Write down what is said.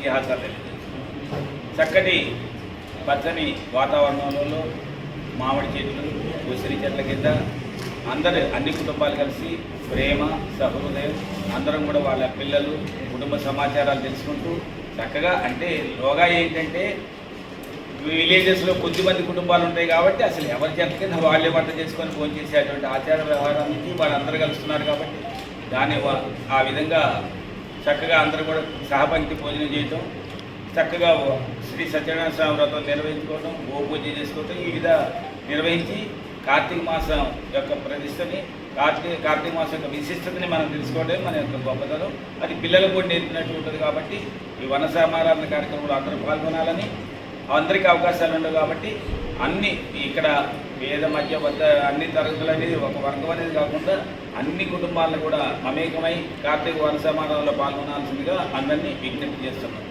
ఇతిహాసాలు చక్కటి పచ్చని వాతావరణంలో మామిడి చెట్లు ఉసిరి చెట్ల కింద అందరు అన్ని కుటుంబాలు కలిసి ప్రేమ సహృదయం అందరం కూడా వాళ్ళ పిల్లలు కుటుంబ సమాచారాలు తెలుసుకుంటూ చక్కగా అంటే లోగా ఏంటంటే విలేజెస్లో కొద్దిమంది కుటుంబాలు ఉంటాయి కాబట్టి అసలు ఎవరి చెట్ల కింద వాళ్ళే వంట చేసుకొని ఫోన్ చేసేటువంటి ఆచార వ్యవహారానికి వాళ్ళందరూ కలుస్తున్నారు కాబట్టి దాని ఆ విధంగా చక్కగా అందరూ కూడా సహపంక్తి భోజనం చేయటం చక్కగా శ్రీ సత్యనారాయణ స్వామి వ్రతం నిర్వహించుకోవటం గోపూజ చేసుకోవటం ఈ విధ నిర్వహించి కార్తీక మాసం యొక్క ప్రతిష్టని కార్తీక కార్తీక మాసం యొక్క విశిష్టతని మనం తెలుసుకోవడమే మన యొక్క గొప్పతనం. అది పిల్లలకు కూడా నేర్పినట్టు ఉంటుంది కాబట్టి ఈ వన సమారాధన కార్యక్రమంలో అందరూ పాల్గొనాలని అందరికీ అవకాశాలు ఉండవు కాబట్టి అన్ని ఇక్కడ పేద మధ్య వద్ద అన్ని తరగతులు అనేది ఒక వర్గం అనేది కాకుండా అన్ని కుటుంబాలను కూడా మమేకమై కార్తీక వన పాల్గొనాల్సిందిగా అందరినీ విజ్ఞప్తి చేస్తున్నాం